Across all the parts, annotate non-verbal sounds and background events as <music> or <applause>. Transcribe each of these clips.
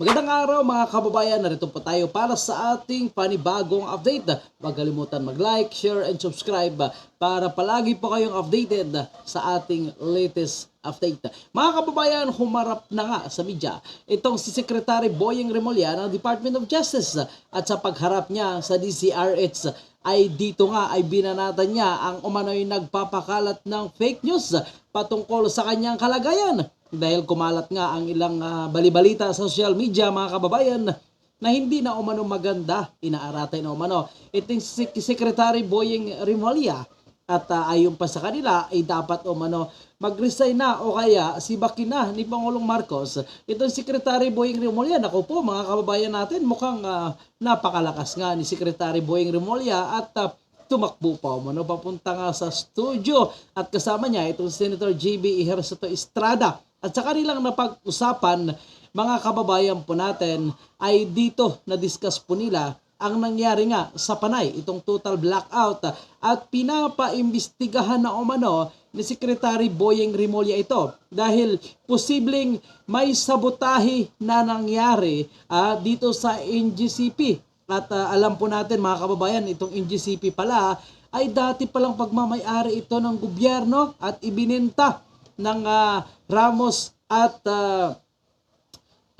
Magandang araw mga kababayan, narito po tayo para sa ating panibagong update. Huwag kalimutan mag-like, share, and subscribe para palagi po kayong updated sa ating latest update. Mga kababayan, humarap na nga sa media itong si Secretary Boyeng Remulla ng Department of Justice at sa pagharap niya sa DCRH ay dito nga ay binanatan niya ang umano'y nagpapakalat ng fake news patungkol sa kanyang kalagayan. Dahil kumalat nga ang ilang ah, balibalita sa social media mga kababayan na hindi na umano maganda inaaratay na umano. Itong si Secretary Boyeng Remulla at ah, ayon pa sa kanila ay dapat umano mag-resign na o kaya si na ni Pangulong Marcos. Itong Secretary Boyeng Remulla nako po mga kababayan natin mukhang ah, napakalakas nga ni Secretary Boyeng Remulla at ah, tumakbo pa. Umano papunta nga sa studio at kasama niya itong Senator JB Ejercito Estrada. At sa kanilang napag-usapan mga kababayan po natin ay dito na-discuss po nila ang nangyari nga sa Panay, itong total blackout. At pinapaimbestigahan na umano ni Secretary Boyeng Rimolya ito dahil posibleng may sabotahe na nangyari ah, dito sa NGCP at ah, alam po natin mga kababayan itong NGCP pala ay dati palang pagmamayari ito ng gobyerno at ibininta ng ah, Ramos at ah,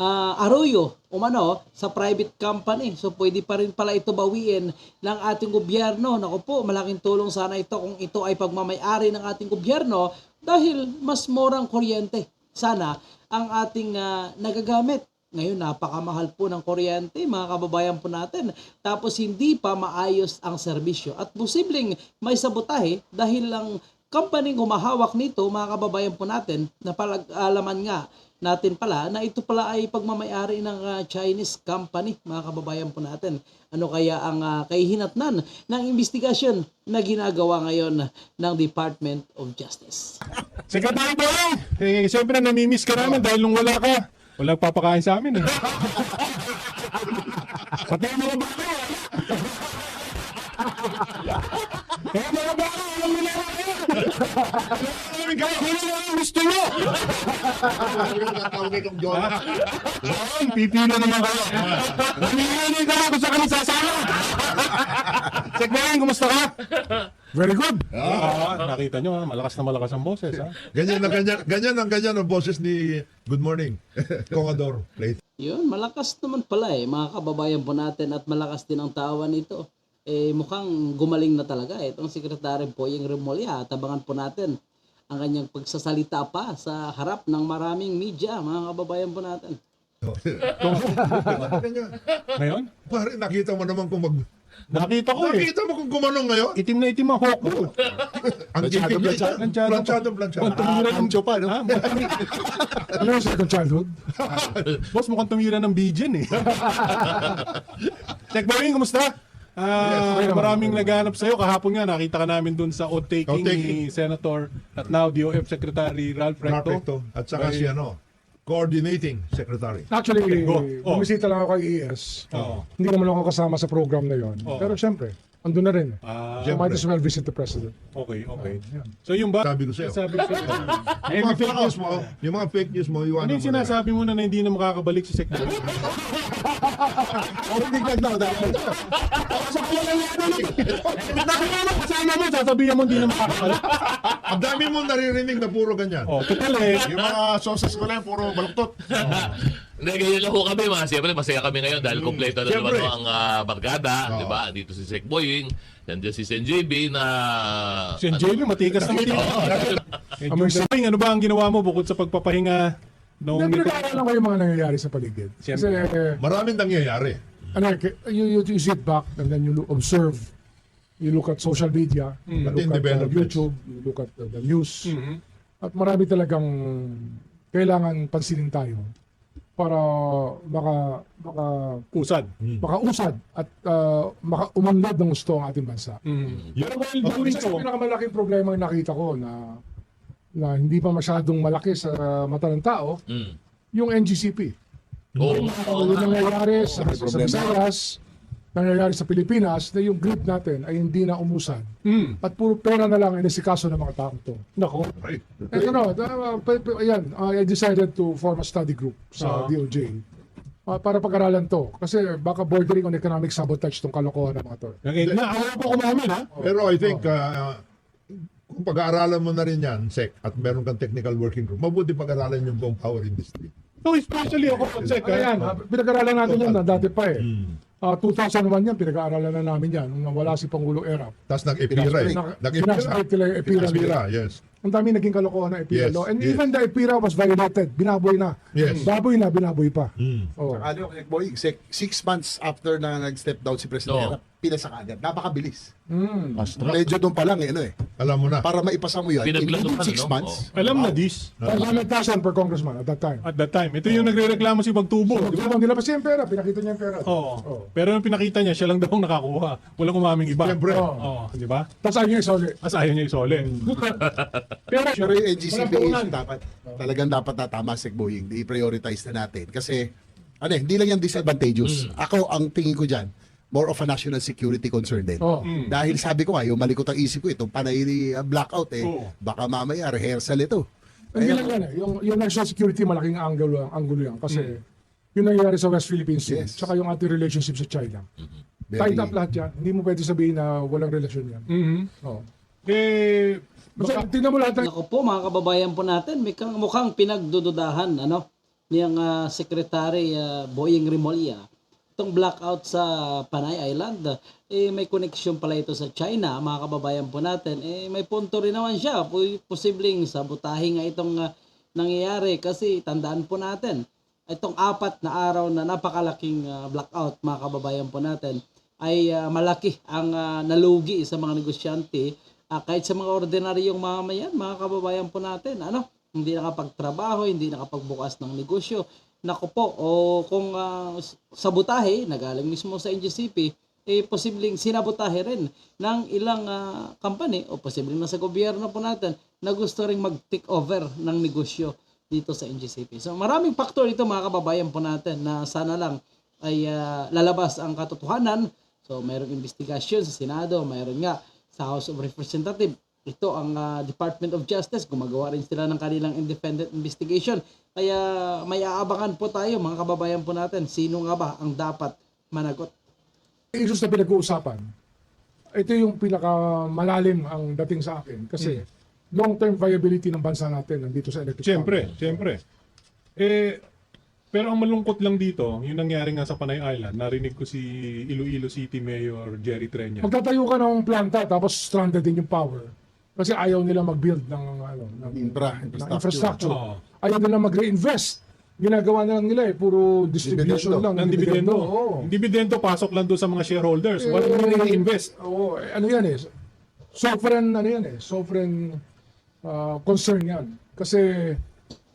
ah, Arroyo umano sa private company. So pwede pa rin pala ito bawiin ng ating gobyerno. Naku po, malaking tulong sana ito kung ito ay pagmamayari ng ating gobyerno dahil mas morang kuryente sana ang ating ah, nagagamit. Ngayon, napakamahal po ng kuryente, mga kababayan po natin. Tapos hindi pa maayos ang serbisyo. At posibleng may sabotahe dahil lang company humahawak nito, mga kababayan po natin, na palag-alaman nga natin pala na ito pala ay pagmamayari ng ah, Chinese company, mga kababayan po natin. Ano kaya ang uh, kahihinatnan ng investigasyon na ginagawa ngayon ng Department of Justice? <laughs> Secretary Boy! Eh, siyempre namimiss ka namin dahil nung wala ka, walang papakain sa amin eh. <laughs> Pati yung mga bata, wala. Eh, <laughs> mga bata, Alam kayo, kung ano ang gusto nyo. Wow, pipila naman kayo. Namimili ka kung saan kami sasama. Secretary, kumusta ka? Very good. Ah, nakita nyo ha, malakas na malakas ang boses ha. Ganyan na ganyan, ganyan ang ganyan ang boses ni Good Morning, <laughs> Commodore Plate. Yun, malakas naman pala eh, mga kababayan po natin at malakas din ang tawa nito. Eh, mukhang gumaling na talaga. Itong Secretary Boyeng Remulla, tabangan po natin ang kanyang pagsasalita pa sa harap ng maraming media, mga kababayan po natin. <laughs> Ngayon, Pare, nakita mo naman kung mag... nakita ko eh. Nakita mo kung gumanong ngayon? Itim na itim ang hawk ko. <laughs> Ang gigil niya. planchado. Planchado. Planchado. Mukhang tumira ng Jopa, no? Ha? Ano yung second childhood? <laughs> Boss, mukhang tumira ng Bijan eh. Check Boying, kumusta? Ah, Yes, maraming naghanap sa'yo. Kahapon nga, nakita ka namin dun sa oath-taking ni Oath-taking. Senator at now DOF Secretary Ralph Recto. Perfecto. At saka si ano, coordinating secretary. Actually, Go. Oh. bumisita lang ako kay ES. Oo. Hindi naman ako kasama sa program na yon. Oo. Pero syempre, andun na rin. Ah, so might as well visit the president. okay, okay. Yan. So yung ba? Sabi ko sa'yo. Sabi ko sa'yo. Yung mga <laughs> fake news mo, yung mga fake news mo, Ano iwanan yung mo na. sinasabi mo na, na hindi na makakabalik si Secretary? Orinig lang daw. Kasama mo, sasabihin mo hindi na makakabalik. Ang dami mo naririnig na puro ganyan. Oh, total eh. Yung mga sources ko lang, puro baluktot. <laughs> Hindi, ganyan lang ho kami. Mga, siyempre, masaya kami ngayon dahil kompleto na naman Siyempre. ho ang ah, barkada. Oo. Di ba? Dito si Sec Boying. Nandiyan si Sen JB na... Si JB, matikas na matikas. <laughs> Boying, ano ba ang ginawa mo bukod sa pagpapahinga noong Hindi, pinag-aaral ko yung mga nangyayari sa paligid. Kasi, Siyempre. eh, Maraming nangyayari. ano, you, you, you sit back and then you observe. You look at social media, you Pati look at uh. YouTube, you look at uh, the news. Mhm. At marami talagang kailangan pansinin tayo para maka, maka, Usad. makausad at uh, makaumunlad ng gusto ang ating bansa. Mm. Pero while doing Isa so, sa pinakamalaking problema yung nakita ko na na hindi pa masyadong malaki sa mata ng tao, Mm. yung NGCP. Oo. Yung, uh, yung nangyayari sa, sa Visayas, nangyayari sa Pilipinas na yung grid natin ay hindi na umusan. At puro pera na lang ang inisikaso ng mga tao to. Nako. Right. And ano, uh, pa- pa- ayan, uh, I decided to form a study group sa Oo. DOJ uh, para pag-aralan to. Kasi baka bordering on economic sabotage tong kalokohan ng mga to. Okay. Naawala po kumamin ha. Pero I think, uh, kung pag-aaralan mo na rin yan, SEC, at meron kang technical working group, mabuti pag-aralan yung buong power industry. So especially ako, Consec, Ayan, uh, pinag-aralan natin yan na dati pa eh. Uh, 2001 yan, pinag-aaralan na namin yan nung wala si Pangulo Erap. Tapos nag-epira eh. Nag-epira. pinasa- nila yung epira Epira, yes. Ang dami naging kalokohan ng EPIRA Yes. And yes. even the EPIRA was violated. Binaboy na. Yes. Baboy na, binaboy pa. Mm. Oh. Ano, boy, six, months after na nag-step down si President Oo. Erap, pinasa ka agad. Napakabilis. Mm. Medyo doon pa lang eh, ano eh. Alam mo na. Para maipasa mo yan, in Pinaglanuhan, within six no? months, Alam na this. 500,000 per congressman at that time. At that time. Ito yung nagre-reklamo si Pagtubo. Di ba? Nila pa siya yung pera, pinakita niya yung pera. Oo. Oh. Pero yung pinakita niya, siya lang daw ang nakakuha. Walang umaming iba. Siyempre. Oo. Oo, di ba? Tapos ayaw niya isoli. As ayaw niya isole. <laughs> Pero, yung NGCP Walang issue dapat, talagang dapat na tama si Boying, i-prioritize na natin. Kasi, ano eh, hindi lang yan disadvantageous. Ako, ang tingin ko dyan, more of a national security concern din. Oh. Dahil sabi ko nga, yung malikot ang isip ko, itong panay ni uh, blackout eh, Oo. baka mamaya rehearsal ito. Hindi lang yan eh. Yung, yung national security, malaking angulo, angulo yan. Kasi yung nangyayari sa West Philippine Sea, Yes. tsaka yung ating relationship sa China. Very- Tied up lahat yan. Hindi mo pwede sabihin na walang relasyon yan. mhm. Oh. eh, Kasi tingnan mo lahat ng Ako po mga kababayan po natin, may kang, mukhang pinagdududahan ano niyang ah, Secretary ah, Boying Rimolya. Itong blackout sa Panay Island, eh may connection pala ito sa China, mga kababayan po natin. Eh may punto rin naman siya, posibleng sabotahe nga itong ah, nangyayari kasi tandaan po natin, itong apat na araw na napakalaking ah, blackout mga kababayan po natin ay ah, malaki ang ah, nalugi sa mga negosyante Ah, kahit sa mga ordinaryong mamayan, mga kababayan po natin, ano, hindi nakapagtrabaho, hindi nakapagbukas ng negosyo. Nako po, o kung ah, s- sabotahe, nagaling mismo sa NGCP, eh posibleng sinabotahe rin ng ilang ah, company o posibleng nasa gobyerno po natin na gusto ring mag-take over ng negosyo dito sa NGCP. So maraming faktor ito mga kababayan po natin na sana lang ay ah, lalabas ang katotohanan. So mayroong investigasyon sa Senado, mayroon nga sa House of Representatives. Ito ang ah, Department of Justice, gumagawa rin sila ng kanilang independent investigation. Kaya may aabangan po tayo mga kababayan po natin, sino nga ba ang dapat managot. issues na pinag-uusapan, ito yung pinakamalalim ang dating sa akin. Kasi long-term viability ng bansa natin nandito sa electric Siyempre, power. siyempre. Eh, pero ang malungkot lang dito, yung nangyari nga sa Panay Island, narinig ko si Iloilo City Mayor Jerry Treña. Magtatayo ka ng planta tapos stranded din yung power. Kasi ayaw nila mag-build ng, ano, ng, Infra, ng infrastructure. infrastructure. Oo. Ayaw nila mag-reinvest. Ginagawa na lang nila eh, puro distribution Dividendo. lang. ng dividendo. Oo. Yung dividendo pasok lang doon sa mga shareholders. Walang Eh, ini-invest. Oo, eh, ano yan eh. Sovereign, ano yan eh. Sovereign ah, concern yan. Kasi,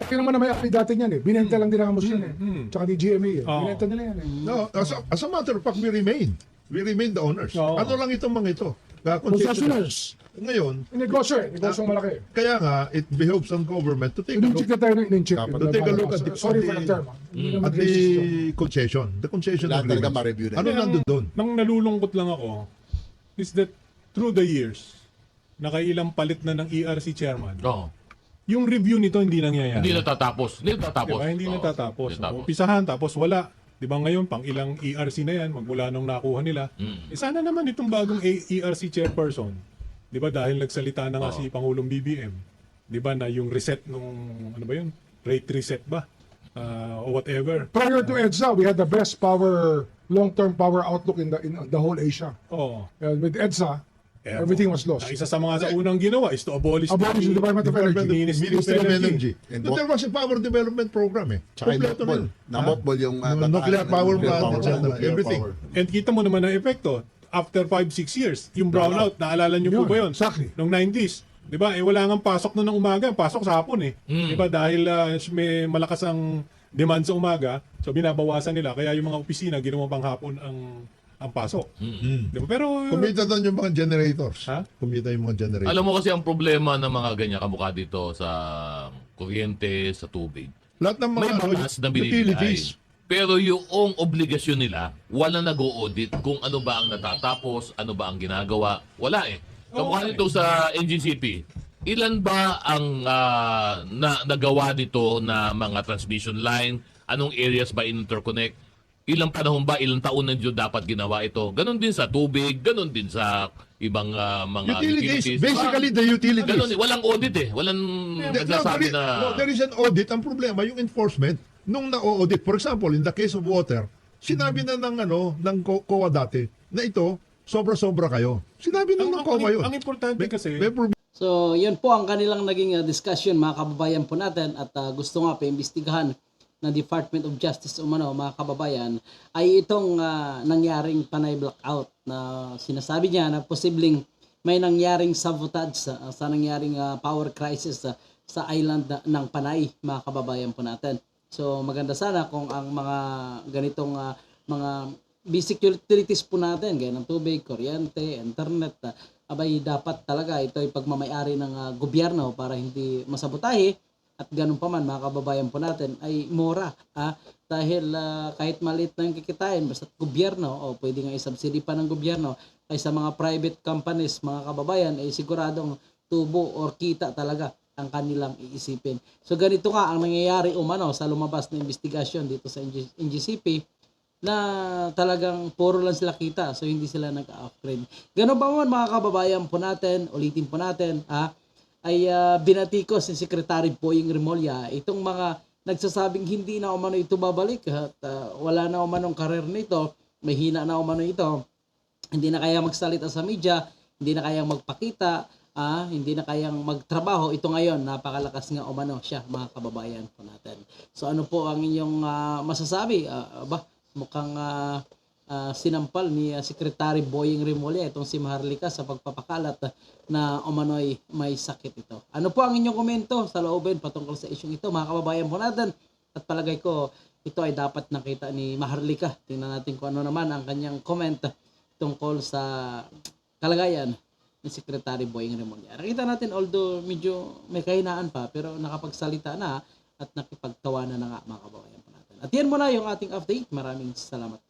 kaya naman na may dati yan eh. Binenta lang din ang Amos yan eh. Tsaka ni GMA eh. Oo. Binenta nila yan eh. No, as a, as a matter of fact, we remain. We remain the owners. Oo. Ano lang itong mga ito? Uh, concessioners. Concessioners. Ngayon, Negosyo eh. Negosyong malaki. kaya nga, it behoves on government to take a Ininchik look na tayo ng ininchik. Dapat to take a look at the- Sorry for the the- term. ah. Hindi naman at the racist yun. concession. The concession Lahat talaga agreement. ma-review na. Ano nandun doon? Nang nalulungkot lang ako, is that through the years, nakailang palit na ng ERC chairman, Oo. Yung review nito hindi nangyayari. Hindi natatapos. Hindi natatapos. Diba? Hindi Oo, natatapos. hindi natatapos. Umpisahan, tapos wala. Di ba ngayon, pang ilang ERC na yan, magmula nung nakuha nila. Mm. Eh, sana naman itong bagong A- ERC chairperson, di ba dahil nagsalita na nga si Pangulong BBM, di ba na yung reset nung, ano ba yun, rate reset ba? Ah, o whatever. Prior to EDSA, we had the best power, long-term power outlook in the in the whole Asia. Oo. And with EDSA, Eh, everything was lost. Ang isa sa mga sa unang ginawa is to abolish, Abolish the Department of Energy. Department of- Ministry of Ministry of Energy. And But there was a power development program eh. Tsaka yung Kompleto rin. Na-motbol yung uh, bataan nuclear ng power nuclear plant, power etc. nuclear Everything. power. And kita mo naman ang epekto. After 5-6 years, yung brownout, naalala niyo po Yun, ba yun? exactly. Noong 90s. Di ba? Eh, wala nga pasok na ng umaga. Pasok sa hapon eh. Di ba? Dahil ah, may malakas ang demand sa umaga, so binabawasan nila. Kaya yung mga opisina, ginawa pang hapon ang ang pasok. Di ba? Pero, Kumita doon yung mga generators. Ha? Kumita yung mga generators. Alam mo kasi ang problema ng mga ganyan kamukha dito sa kuryente, sa tubig. Lahat ng mga May batas na binibigay. Pero yung obligasyon nila, wala nag-audit kung ano ba ang natatapos, ano ba ang ginagawa. Wala eh. Kamukha nito sa NGCP. Ilan ba ang ah, na, nagawa nito na mga transmission line? Anong areas ba interconnect? Ilang panahon ba, ilang taon na dyan dapat ginawa ito? Ganon din sa tubig, ganon din sa ibang ah, mga Utilities, basically the utilities. Ganon, eh. walang audit eh. Walang There- nagsasabi no, there is- na... no, there is an audit. Ang problema, yung enforcement, nung na-audit, for example, in the case of water, sinabi na ng, ano, ng Co- COA dati, na ito, sobra-sobra kayo. Sinabi na Ang, ng COA ang, yun. ang importante kasi, May problema. So, yun po ang kanilang naging uh, discussion mga kababayan po natin at uh, gusto nga paimbestigahan ng Department of Justice umano mga kababayan ay itong uh, nangyaring panay blackout na sinasabi niya na posibleng may nangyaring sabotage sa, sa nangyaring uh, power crisis uh, sa island na- ng Panay mga kababayan po natin. So maganda sana kung ang mga ganitong uh, mga basic utilities po natin, gaya ng tubig, kuryente, internet, uh, abay dapat talaga ito ay pagmamayari ng uh, gobyerno para hindi masabotahe at ganun pa man mga kababayan po natin ay mura ah, dahil ah, kahit maliit lang kikitain basta gobyerno o pwede nga i-subsidy pa ng gobyerno kaysa mga private companies mga kababayan ay siguradong tubo or kita talaga ang kanilang iisipin. So ganito nga ang nangyayari umano sa lumabas na investigasyon dito sa NG- NGCP na talagang puro lang sila kita so hindi sila nag-upgrade. Ganun ba man mga kababayan po natin, ulitin po natin, ah, ay ah, binati ko si Secretary Boying Remolla itong mga nagsasabing hindi na umano ito babalik at ah, wala na umanong karir nito, may hina na umano ito, hindi na kaya magsalita sa media, hindi na kayang magpakita, ah, hindi na kayang magtrabaho. Ito ngayon, napakalakas nga umano siya, mga kababayan po natin. So ano po ang inyong ah, masasabi? Ah, ba, mukhang ah, ah, sinampal ni ah, Secretary Boying Remolla itong si Maharlika sa pagpapakalat na umano'y may sakit ito. Ano po ang inyong komento sa loobin patungkol sa isyong ito, mga kababayan po natin? At palagay ko, ito ay dapat nakita ni Maharlika. Tingnan natin kung ano naman ang kanyang comment tungkol sa kalagayan ni Secretary Boying Remulla. Nakita natin although medyo may kahinaan pa pero nakapagsalita na at nakipagtawanan na nga mga kababayan po natin. At yan muna yung ating update. Maraming salamat.